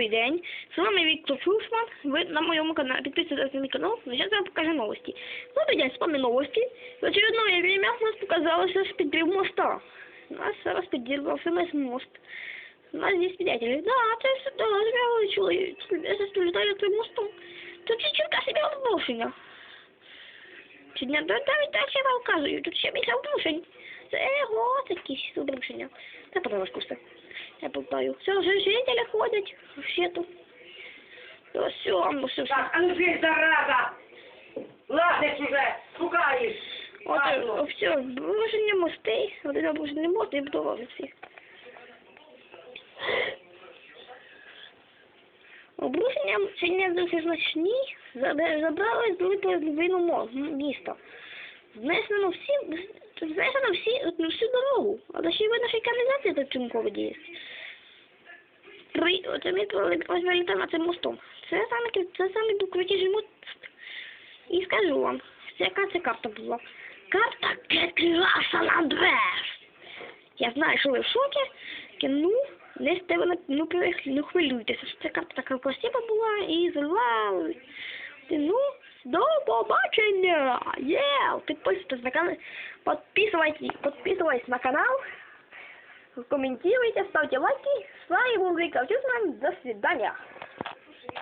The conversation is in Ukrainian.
Добрий день. З вами Віктор Фюшман. Ви на моєму каналі підписуйтесь на мій канал. Сейчас я вам покажу новости. Добрый день, с вами новости. В очередное время у нас показалось распределив моста. У нас распределился наш мост. У нас здесь свидетели. Да, це да, зря. Це страждає цим мостом. Тут ще черка себе обрушення. Чи не навіть далі вам вказую. Тут ще більше обрушень. Це ого, якісь обрушення. Та потрошку все. Я болтаю. Все, вже жителі ходять. Ще тут. То все, ну все, все. Так, а ну ти, зараза! Лазиш уже, шукаєш! От, все, обрушення мостей. Один обрушений мост і будували всі. Обрушення не дуже значні. Заб- Забрали з великої половину мо- м- міста. Знесено всі, знесено всі, ну, всю дорогу. Але ще й видно, що й каналізація тут чимково діє. Оце ми ось вилітав на цим мостом. Це саме, це саме крутіший мост. І скажу вам, яка це карта була. Карта Кетла Сан-Андрес. Я знаю, що ви в шокі. Ну, не сте ви, ну, не хвилюйтеся, що ця карта така красива була і зла. Ну, до побачення! Є! Підписуйтесь на канал, підписуйтесь, підписуйтесь на канал, комментируйте, ставьте лайки. С вами был Вика Тюсман. До свидания.